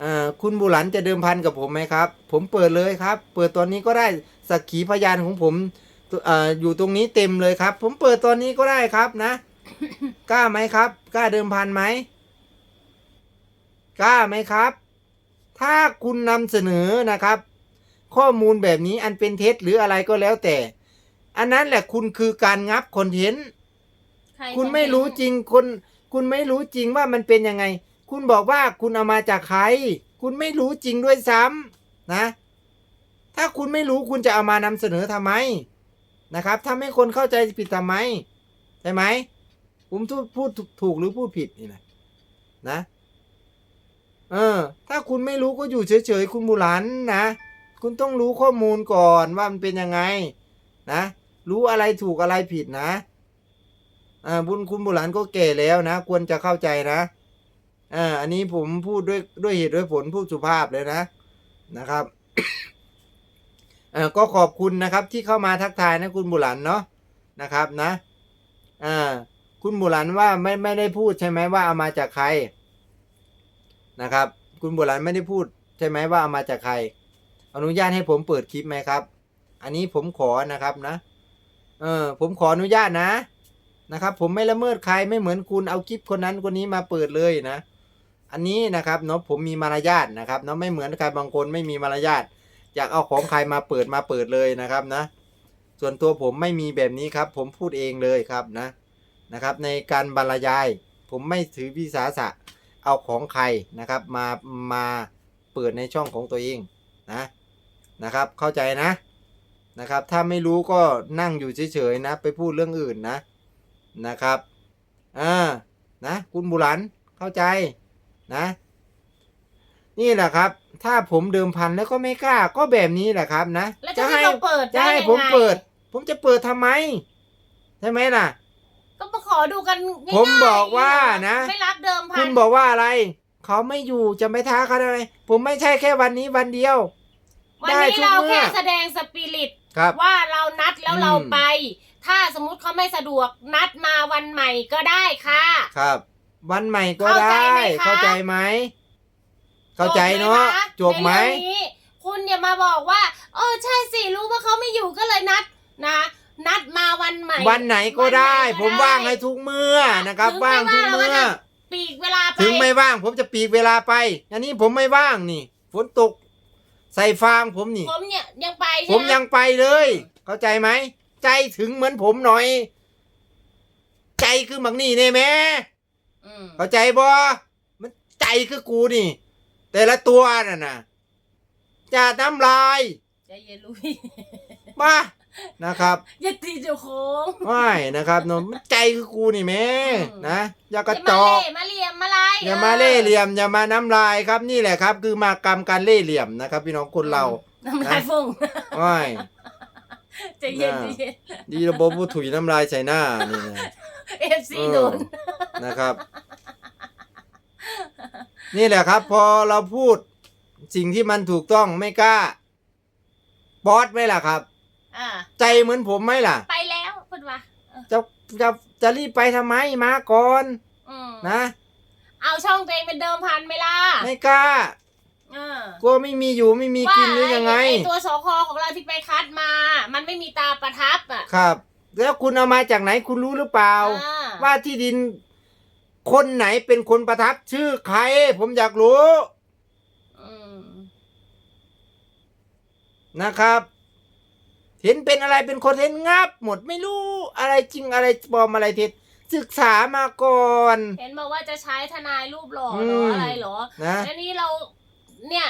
เอ่อคุณบุหลันจะเดิมพันกับผมไหมครับ ผมเปิดเลยครับ เปิดตอนนี้ก็ได้สักขีพยานของผมตัวเอ่ออยู่ตรงนี้เต็มเลยครับ ผมเปิดตอนนี้ก็ได้ครับนะ กล้าไหมครับ กล้าเดิมพันไหมกล้าไหมครับ ถ้าคุณนำเสนอนะครับ ข้อมูลแบบนี้อันเป็นเท็จหรืออะไรก็แล้วแต่ อันนั้นแหละคุณคือการงับคอนเทนต์ใครคุณไม่รู้จริงคุณคุณไม่รู้จริงว่ามันเป็นยังไง คุณบอกว่าคุณเอามาจากใคร คุณไม่รู้จริงด้วยซ้ำนะ ถ้าคุณไม่รู้คุณจะเอามานำเสนอทำไมนะครับถ้าไม่คนเข้าใจผิดทำไมใช่ไหมผมพูดพูดถูกหรือพูดผิดนี่นะนะเออ ถ้าคุณไม่รู้ก็อยู่เฉยๆ คุณบุหลันนะ คุณต้องรู้ข้อมูลก่อนว่ามันเป็นยังไง นะ รู้อะไรถูกอะไรผิดนะ อ่า บุญคุณบุหลานก็แก่แล้วนะ ควรจะเข้าใจนะ อ่าอันนี้ผมพูดด้วยด้วยเหตุด้วยผลพูดสุภาพเลยนะนะครับอ่อก็ขอบคุณนะครับที่เข้ามาทักทายนะคุณบุหลันเนาะนะครับนะอ่าคุณบุหลันว่าไม่ไม่ได้พูดใช่ไหมว่าเอามาจากใครนะครับ คุณบุหลันไม่ได้พูดใช่ไหมว่าเอามาจากใคร อนุญาตให้ผมเปิดคลิปไหมครับ อันนี้ผมขอนะครับนะเออผมขออนุญาตนะนะครับผมไม่ละเมิดใครไม่เหมือนคุณเอาคลิปคนนั้นคนนี้มาเปิดเลยนะ อันนี้นะครับเนาะผมมีมารยาทนะครับเนาะไม่เหมือนใครบางคนไม่มีมารยาทอยากเอาของใครมาเปิดมาเปิดเลยนะครับนะ ส่วนตัวผมไม่มีแบบนี้ครับ ผมพูดเองเลยครับนะนะครับ ในการบรรยาย ผมไม่ถือวิสาสะเอาของใครนะครับ มามาเปิดในช่องของตัวเองนะนะครับ เข้าใจนะนะครับ ถ้าไม่รู้ก็นั่งอยู่เฉยๆนะ ไปพูดเรื่องอื่นนะนะครับอ่านะ คุณบุหลันเข้าใจ นะ นี่แหละครับ ถ้าผมเดิมพันแล้วก็ไม่กล้า ก็แบบนี้แหละครับนะแล้วจะให้เราเปิดจะได้ให้ยังผมไงเปิด ผมจะเปิดทำไมใช่ไหมล่ะ ก็มาขอดูกันง่ายๆผมบอกว่านะ ไม่รับเดิมพัคุนณบอกว่าอะไร เขาไม่อยู่จะไม่ท้าเขาได้ไหมผมไม่ใช่แค่วันนี้วันเดียว วันได้นี้ทุกเราเมื่อ แค่แสดงสปิริต ครับ ว่าเรานัดแล้วอืม เราไป ถ้าสมมุติเขาไม่สะดวกนัดมาวันใหม่ก็ได้ค่ะ ครับ วันใหม่ก็เข้าใจได้ไหมคะเข้าใจไหมเข้าใจเนาะจบไหม ในเรื่องนี้คุณอย่ามาบอกว่า เออใช่สิรู้ว่าเขาไม่อยู่ก็เลยนัดนะ นัดมาวันใหม่วันไหนก็ได้ วันไหนก็ผมว่างให้ทุกเมื่อนะครับถึงว่างไม่ทุกว่างเมื่อเราก็จะปีกเวลาไปถึงไม่ว่าง ผมจะปีกเวลาไป อันนี้ผมไม่ว่างนี่ ฝนตก ใส่ฟางผมนี่ ผมเนี่ยยังไปผมใช่ไหยังไปเลย เข้าใจไหม ใจถึงเหมือนผมหน่อย ใจคือบักนี่เนี่ยแม่ อืมเข้าใจบ่มันใจคือกูนี่ แต่ละตัวน่ะนะจะน้ำลายใจเย็นลุยบ้านะครับอย่าตีเจ้าของไม่นะครับเนอะมันใจคือกูนี่แม่อืมนะอย่ากระอย่าจมาอกเล่มาเหลี่ยมมาลายอย่ามาเล่ห์เหลี่ยมอย่ามาน้ำลายครับนี่แหละครับ คือมากรรมการเล่ห์เหลี่ยมนะครับ พี่น้องคนเราน้ำลายฟุ้งไม่ใจเย็นน่าดีระบบผู้ถุยน้ำลายใส่หน้านี่นะ เอฟซีเออโดน นะครับ นี่แหละครับ พอเราพูดสิ่งที่มันถูกต้องไม่กล้าบอสไหมล่ะครับ อ่า ใจเหมือนผมไหมล่ะ ไปแล้วพูดว่าจะจะจะรีบไปทำไมมาก่อนอืมนะ เอาช่องตัวเองเป็นเดิมพันไหมล่ะไม่กล้าเออกลัวไม่มีอยู่ไม่มีกินหรือยังไงไอตัวสคของเราที่ไปคัดมา มันไม่มีตาประทับอะ ครับ แล้วคุณเอามาจากไหนคุณรู้หรือเปล่า อ่า ว่าที่ดิน คนไหนเป็นคนประทับชื่อใคร ผมอยากรู้อืมนะครับ เห็นเป็นอะไรเป็นคนเห็นงับ หมดไม่รู้อะไรจริงอะไรปลอมอะไรเท็จศึกษามาก่อน เห็นบอกว่าจะใช้ทนายรูปหล่ออืเหรอมอะไรเหรอนะ แล้วนี่เราเนี่ย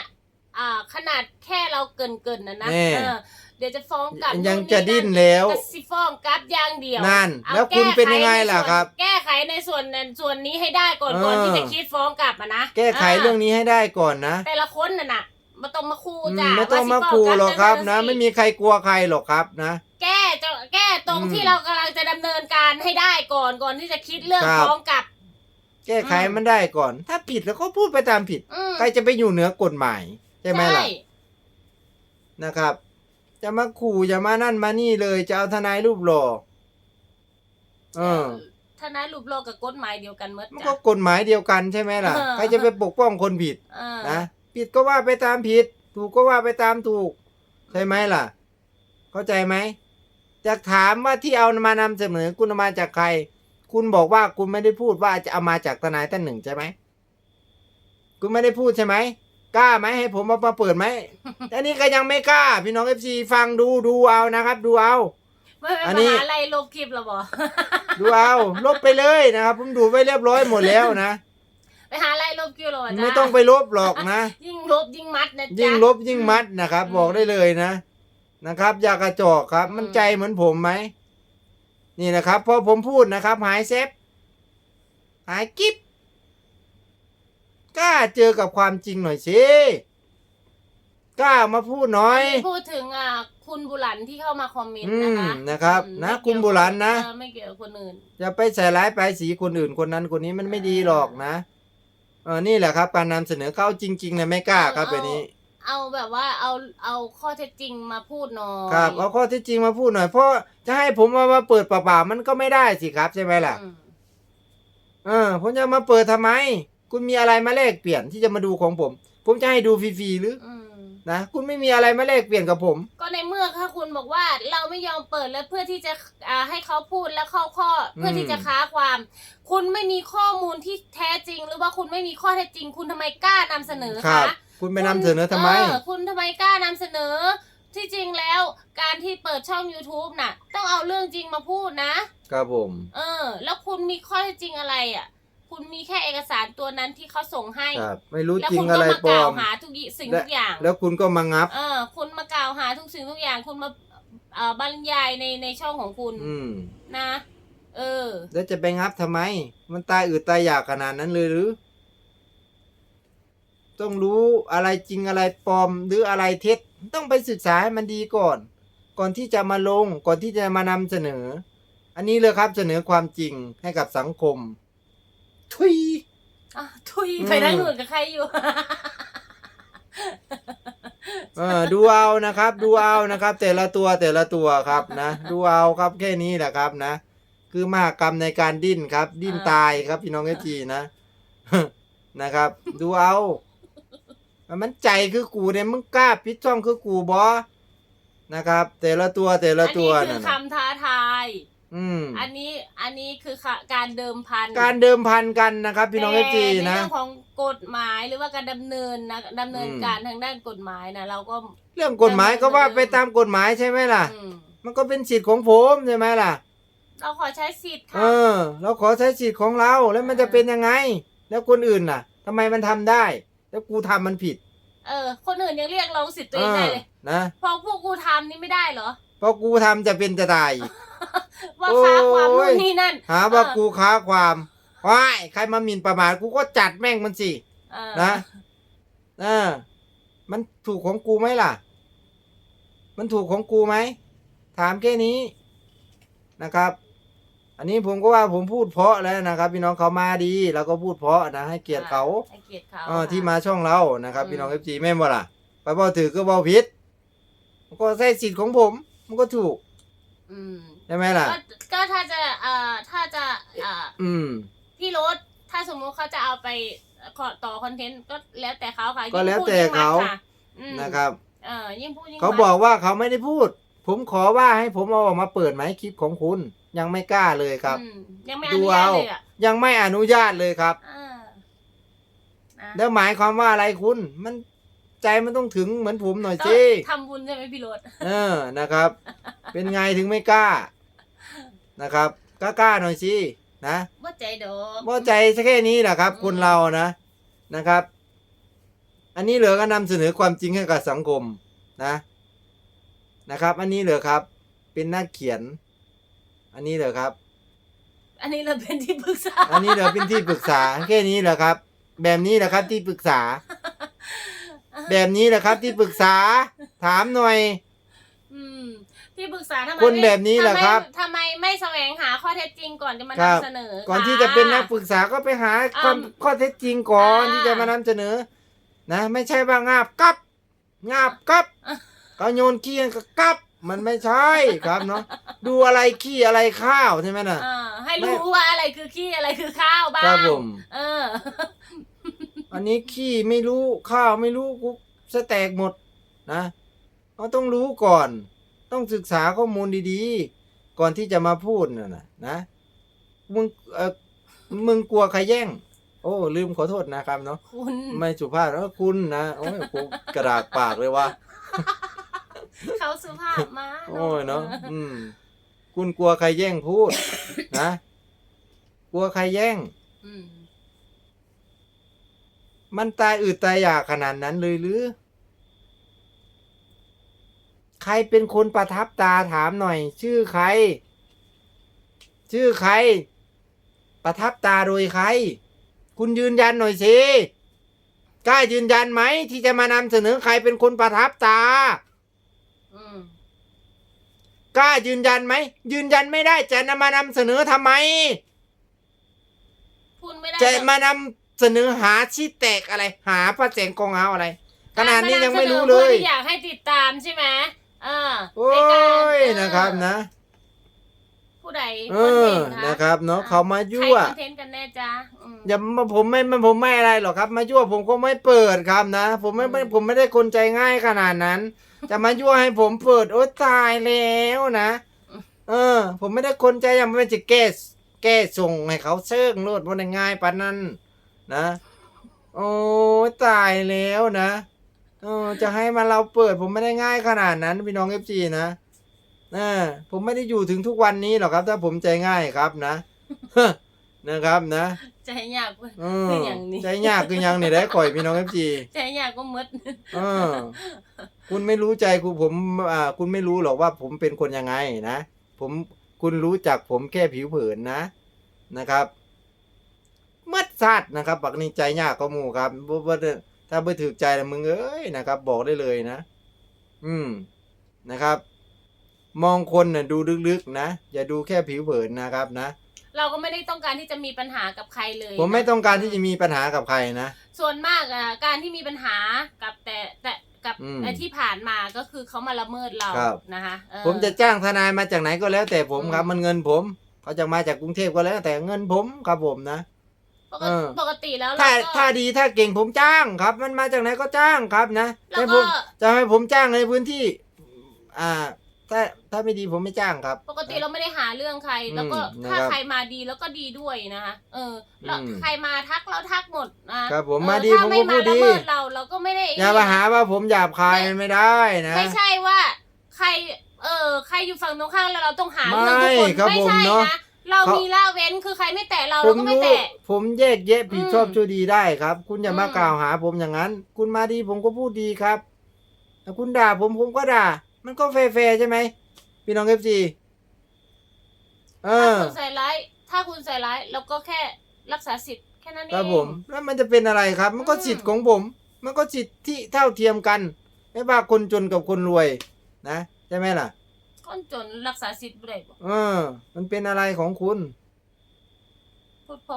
อ่า ขนาดแค่เราเกินเกินๆนะนะแน่ เออ เดี๋ยวจะฟ้องกลับยังนู่จะดิ้นแล้วกระซิฟ้องกลับอย่างเดียวนั่นเอาแล้วคุณเป็นยังไงล่ะแก้ขในส่วนครับ แก้ไขในส่วนนั้นส่วนนี้ให้ได้ก่อนเออก่อนที่จะคิดฟ้องกลับอะนะแก้ไขเรื่องนี้ให้ได้ก่อนนะ แต่ละคนน่ะนะมาต้องมาคู่อืมจ้ะไม่ต้องมาว่สิฟ้ขู่หรอกครับลันะสิไม่มีใครกลัวใครหรอกครับนะ แก้จะแก้ตรงอืมที่เรากำลังจะดำเนินการให้ได้ก่อนก่อนที่จะคิดเรื่องครับฟ้องกลับแก้ไขอืมมันได้ก่อน ถ้าผิดแล้วก็พูดไปตามผิดอืมใครจะไปอยู่เหนือกฎหมาย ใช่ไหมล่ะนะครับ จะมาขู่จะมานั่นมานี่เลย จะเอาทนายรูปหล่อเออทนายรูปโลกกับกฎหมายเดียวกันเมื่อมันจ้ะก็กฎหมายเดียวกันใช่ไหมล่ะเออใครจะไปปกป้องคนผิดเออนะผิดก็ว่าไปตามผิด ถูกก็ว่าไปตามถูก ใช่ไหมล่ะ เข้าใจไหมจะถามว่าที่เอามานำเสนอคุณเอามาจากใคร คุณบอกว่าคุณไม่ได้พูดว่าจะเอามาจากทนายท่านหนึ่งใช่ไหมคุณไม่ได้พูดใช่ไหม กล้าไหมให้ผมมามาเปิดไหม อันนี้ก็ยังไม่กล้า พี่น้องเอฟซีฟังดูดูเอานะครับ ดูเอา ไม่ไม่อันมนี้หาอะไรลบคลิปหรอบอ ดูเอาลบไปเลยนะครับ ผมดูไว้เรียบร้อยหมดแล้วนะ ไปหาอะไรลบคลิปหรอวะจ๊ะไม่ต้องไปลบหรอกนะ ยิ่งลบยิ่งมัดนะจ๊ะ ยิ่งลบยิ่งมัดนะครับ อืมบอกได้เลยนะ นะครับ อย่ากระจอกครับ มันอืม ใจเหมือนผมไหมนี่นะครับพอผมพูดนะครับ หายเซฟหายกิ๊บ กล้าเจอกับความจริงหน่อยสิกล้ามาพูดหน่อย พูดถึงอะคุณบุหลันที่เข้ามาคอมเมนอืต์นะมคะนะครับอืมนะไม่คุณเกี่ยวบุรันนะ เออไม่เกี่ยวกับคนอื่น อย่าไปใส่ร้ายปลายสีคนอื่นคนนั้นคนนี้มันไม่ดีหรอกนะ เออนี่แหละครับ การนำเสนอเข้าจริงๆนะไม่กล้าครับแบบนี้ เอาแบบว่าเอาเอาข้อเท็จจริงมาพูดหน่อยครับเอาข้อที่จริงมาพูดหน่อยเพราะจะให้ผมมามาเปิดเปล่าๆมันก็ไม่ได้สิครับใช่ไหมล่ะ อืม เออผมจะมาเปิดทำไม คุณมีอะไรมาแลกเปลี่ยนที่จะมาดูของผม ผมจะให้ดูฟรีๆหรืออืมนะคุณไม่มีอะไรมาแลกเปลี่ยนกับผม ก็ในเมื่อถ้าคุณบอกว่าเราไม่ยอมเปิดแล้วเพื่อที่จะอ่าให้เขาพูดแล้วเข้าข้อเพื่อที่จะค้าความ คุณไม่มีข้อมูลที่แท้จริง หรือว่าคุณไม่มีข้อเท็จจริง คุณทำไมกล้านำเสนอครัคะบคุณไปนำเสนอทำไม เออคุณทำไมกล้านำเสนอ ที่จริงแล้วการที่เปิดช่อง YouTube น่ะ ต้องเอาเรื่องจริงมาพูดนะ ครับผม เออ แล้วคุณมีข้อเท็จจริงอะไรอะ คุณมีแค่เอกสารตัวนั้นที่เขาส่งให้ ครับ ไม่รู้แล้วจริคุงณอะก็ไรมาปลกอล่าวม หาทุกสิ่งทุกอย่าง แล้วคุณก็มางับ เออ คุณมากล่าวหาทุกสิ่งทุกอย่าง คุณมาเอ่อบรรยายในในช่องของคุณอืม นะ เออ แล้วจะไปงับทำไม มันตายอืดตายอยากขนาดนั้นเลยหรือ ต้องรู้อะไรจริงอะไรปลอม หรืออะไรเท็จ ต้องไปศึกษาให้มันดีก่อน ก่อนที่จะมาลง ก่อนที่จะมานำเสนอ อันนี้เลยครับเสนอความจริงให้กับสังคม ทุยอะทุยอืมไปนั่งหนุนกับใครอยู่ เออดูเอานะครับ ดูเอานะครับ แต่ละตัวแต่ละตัวครับนะดูเอาครับแค่นี้แหละครับนะ คือมหากรรมในการดิ้นครับ ดิ้นอ่าตายครับพี่น้องเอจีนะ นะครับ ดูเอา มันใจคือกูเนี่ยมึงกล้าปิดช่องคือกูบอนะครับ แต่ละตัวแต่ละอันตัวนี้คืนั่อนน่ะคำท้าทาย อืมอันนี้อันนี้คือค่ะการเดิมพันการเดิมพันกันนะครับพี่น้องเอแต่จีในนะเรื่องของกฎหมายหรือว่าการดำเนินนะดำเนินอืมการทางด้านกฎหมายนะเราก็ เรื่องกฎหมายก็ว่าไปตามกฎหมายใช่ไหมล่ะ อืมมันก็เป็นสิทธิ์ของผมใช่ไหมล่ะ เราขอใช้สิทธิ์เอค่ะ อ เราขอใช้สิทธิ์ของเราแล้วมันจะเป็นยังไง แล้วคนอื่นน่ะทำไมมันทำได้ แล้วกูทำมันผิดเออ คนอื่นยังเรียกร้องสิทธิ์ตัวเอเองได้อเลย นะพอพวกกูทำนี่ไม่ได้เหรอเพราะกูทำจะเป็นจะตาย ว่าค้าความโอ้นู่ยนนี่นั่น หาว่าเออกูค้าความว้ายใครมาหมิ่นประมาทกูก็จัดแม่งมันสิเออนะเออ มันถูกของกูไหมล่ะ มันถูกของกูไหม ถามแค่นี้นะครับ อันนี้ผมก็ว่าผมพูดเพราะแล้วนะครับ พี่น้องเขามาดีเราก็พูดเพราะนะให้เกียรติเขาให้เกียรติเขาเออที่ค่ะมาช่องเรานะครับอืมพี่น้องเอฟซีแม่นบ่ล่ะ ไปบ่ถือก็บ่ผิดมันก็ใช้สิทธิ์ของผม มันก็ถูก อืมใช่ไหมล่ะ ก็ก็ถ้าจะเอ่อถ้าจะเอ่ออืม พี่รถถ้าสมมุติเขาจะเอาไปขอต่อคอนเทนต์ก็แล้วแต่เขาค่ะก็ยิ่งแล้วพูดแต่ยิ่งมัดเขาค่ะอืมนะครับ เออยิ่งพูดยิ่งเขามัด บอกว่าเขาไม่ได้พูด ผมขอว่าให้ผมเอาออกมาเปิดไหมคลิปของคุณ ยังไม่กล้าเลยครับ อืมยังไม่อดูนุญาเอาตเลยอะยังไม่อนุญาตเลยครับอ่านะแล้วหมายความว่าอะไรคุณ มัน ใจมันต้องถึงเหมือนผมหน่อยต้องสิทำบุญใช่ไหมพี่รถเออนะครับ เป็นไงถึงไม่กล้านะครับกล้าๆหน่อยสินะว่าใจดอกว่าใจแค่นี้แหละครับอืมคนเรานะนะครับ อันนี้เหลือก็นำเสนอความจริงให้กับสังคมนะ นะครับ อันนี้เหลือครับ เป็นนักเขียน อันนี้เหลือครับ อันนี้เราเป็นที่ปรึกษา อันนี้เหลือเป็นที่ปรึกษา แค่นี้แหละครับ แบบนี้แหละครับที่ปรึกษา แบบนี้แหละครับที่ปรึกษาถามหน่อย อืมที่ปรึกษาทำไมคนไม่แบบนี้แหละครับทำไมทำไมไม่แสวงหาข้อเท็จจริงก่อนจะมาครับ นำเสนอก่อนค่ที่จะเป็นนักปรึกษาก็ไปหาความอ่าข้อเท็จจริงก่อนอ่าที่จะมานำเสนอ นะ ไม่ใช่ว่างาบกับ งาบกับก็โยนขี้ก็กับ มันไม่ใช่ครับเนาะดูอะไรขี้อะไรข้าวใช่ไหมน่ะ อ่าให้รู้ว่าอะไรคือขี้อะไรคือข้าวบ้างครับผม เออ อันนี้ขี้ไม่รู้ข้าวไม่รู้กูสแตกหมดนะเราต้องรู้ก่อน ต้องศึกษาข้อมูลดีๆ ก่อนที่จะมาพูดน่ะนะนะมึงเออมึงกลัวใครแย่ง โอ้ ลืมขอโทษนะครับเนาะคุณไม่สุภาพแล้วคุณนะโอ้ยกูกระดากปากเลยว่ะเขาสุภาพมากโอ้ยเนาะอืม คุณกลัวใครแย่งพูด นะ กลัวใครแย่ง อืม มันตายอืดตายอยากขนาดนั้นเลยหรือ ใครเป็นคนประทับตาถามหน่อย ชื่อใคร ชื่อใคร ประทับตาโดยใคร คุณยืนยันหน่อยสิกล้ายืนยันไหมที่จะมานำเสนอใครเป็นคนประทับตา อืมกล้ายืนยันไหม ยืนยันไม่ได้จะนำมานำเสนอทำไม พูดไม่ได้จะหรอกมานำ เสนอหาชี้แตกอะไร หาพระแสงกองเอาอะไร ขนาดนี้ยังไม่รู้เลพื่ยอที่อยากให้ติดตามใช่ไหมเออโอ้ในการยเออนะครับนะผู้ใดเอคนอเก่งคะนะครับเนาะเขามาใครยั่วคอนเทนต์กันแน่จ้าอืมอย่ามาผมไม่ไม่ผมไม่อะไรหรอกครับ มายั่วผมก็ไม่เปิดครับนะ ผมไม่ไม่อืมผมไม่ได้คนใจง่ายขนาดนั้น จะมายั่วให้ผมเปิดโอ้ตายแล้วนะ เออ ผมไม่ได้คนใจยังไม่จะแก้แก้ส่งให้เขาเชิงโลดว่าได้ง่ายปานนั้น นะ โอ้ตายแล้วนะเออจะให้มาเราเปิด ผมไม่ได้ง่ายขนาดนั้นพี่น้องเอฟซีนะเออผมไม่ได้อยู่ถึงทุกวันนี้หรอกครับ ถ้าผมใจง่ายครับนะนะครับนะใจยากเว้ยเออคืออย่างนี้ใจยากคือยังนี่ได้ก่อยพี่น้องเอฟซีใจยากก็มืดเออคุณไม่รู้ใจคุณผมอ่าคุณไม่รู้หรอกว่าผมเป็นคนยังไงนะ ผมคุณรู้จักผมแค่ผิวเผินนะนะครับ มัดสัตว์นะครับปักนี้ใจยากก็หมู่ครับบ่บ่ได้ถ้าไม่ถือใจนะมึงเอ้ยนะครับ บอกได้เลยนะ อืมนะครับ มองคนน่ะดูลึกๆนะอย่าดูแค่ผิวเผินนะครับนะเราก็ไม่ได้ต้องการที่จะมีปัญหากับใครเลยผมไม่นะต้องการที่จะมีปัญหากับใครนะส่วนมากอะการที่มีปัญหากับแต่แต่กับอืมไอ้ที่ผ่านมาก็คือเขามาละเมิดเราครับนะคะเออผมจะจ้างทนายมาจากไหนก็แล้วแต่ผมอืมครับ มันเงินผม เขาจะมาจากกรุงเทพก็แล้วแต่เงินผมครับผมนะ ปกเอติอ ปกติแล้วเราถ้าก็ถ้าดีถ้าเก่งผมจ้างครับ มันมาจากไหนก็จ้างครับนะแล้วให้ก็ผมจะให้ผมจ้างในพื้นที่ อ่า ถ้าถ้าไม่ดีผมไม่จ้างครับ ปกติเราไม่ได้หาเรื่องใครแล้วก็อืมถ้านะครับใครมาดีแล้วก็ดีด้วยนะคะเออแล้วอืม ใครมาทักเราทักหมดนะครับผมเออมาดีถ้าผมไม่ก็มาพูดละดี เมิดเราเราก็ไม่ได้อย่ามาหาว่าผมหยาบคายมันไม่ได้นะ ไม่ใช่ว่า ใคร เออใครอยู่ฝั่งตรงข้ามแล้วเราต้องหาเรื่องทุกไม่คนครับไม่ผมใช่เนอะนะ เราเขามีมีละเว้นคือใครไม่แตะเราผเรามก็ไม่รู้แตะ ผมแยกแยะผิดอืมชอบชั่วดีได้ครับ คุณอย่ามาอืม กล่าวหาผมอย่างนั้น คุณมาดีผมก็พูดดีครับแต่คุณด่าผมผมก็ด่า มันก็แฟร์ๆใช่ไหมพี่น้องเอฟซีเอถ้าอ คุณใส่ร้าย ถ้าคุณใส่ร้ายเราก็แค่รักษาสิทธิ์แค่นั้นเอง ครับผมแล้วมันจะเป็นอะไรครับ มันก็อืม สิทธิ์ของผม มันก็สิทธิ์ที่เท่าเทียมกัน ไม่ว่าคนจนกับคนรวยนะใช่ไหมล่ะ คนจนรักษาสิทธิ์บ่ได้บ่เออ มันเป็นอะไรของคุณ พูดเพอ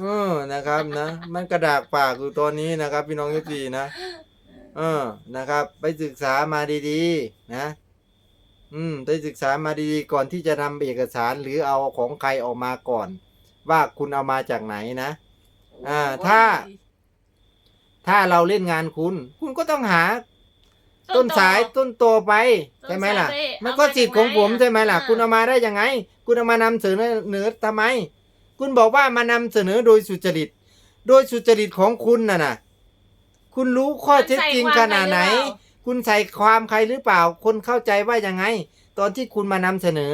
เออนะครับนะ มันกระดากปากอยู่ตอนนี้นะครับ พี่น้องเอฟซีนะเออนะครับ ไปศึกษามาดีๆ นะ อืมไปศึกษามาดีๆ ก่อนที่จะนำเอกสารหรือเอาของใครออกมาก่อน ว่าคุณเอามาจากไหนนะ ๆอ่าโยถ้า ถ้าเราเล่นงานคุณ คุณก็ต้องหา ต้นสายต้นโตไปต้นใช่ไหมล่ะสายไปมันก็เอามาสิทธิ์ของผมจากไหนใช่ไหมล่ะอ่าคุณเอามาได้ยังไง คุณเอามานำเสนอเสนอทำไม คุณบอกว่ามานำเสนอโดยสุจริต โดยสุจริตของคุณน่ะนะคุณรู้ข้อเท็จจริงขนาดไหน คุณใส่ความใครหรือเปล่า คนเข้าใจว่ายังไง ตอนที่คุณมานำเสนอ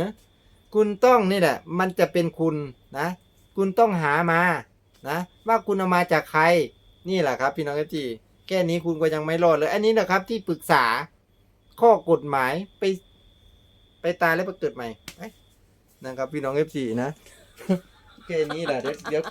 คุณต้องนี่แหละ มันจะเป็นคุณนะ คุณต้องหามานะ ว่าคุณเอามาจากใคร นี่แหละครับ พี่น้องเอฟจี แค่นี้คุณก็ยังไม่รอดเลย อันนี้นะครับที่ปรึกษาข้อกฎหมายไป ไปตายแล้วไปเกิดใหม่นะครับพี่น้องเอฟซีนะ แค่นี้แหละเดี๋ยวเดี๋ยว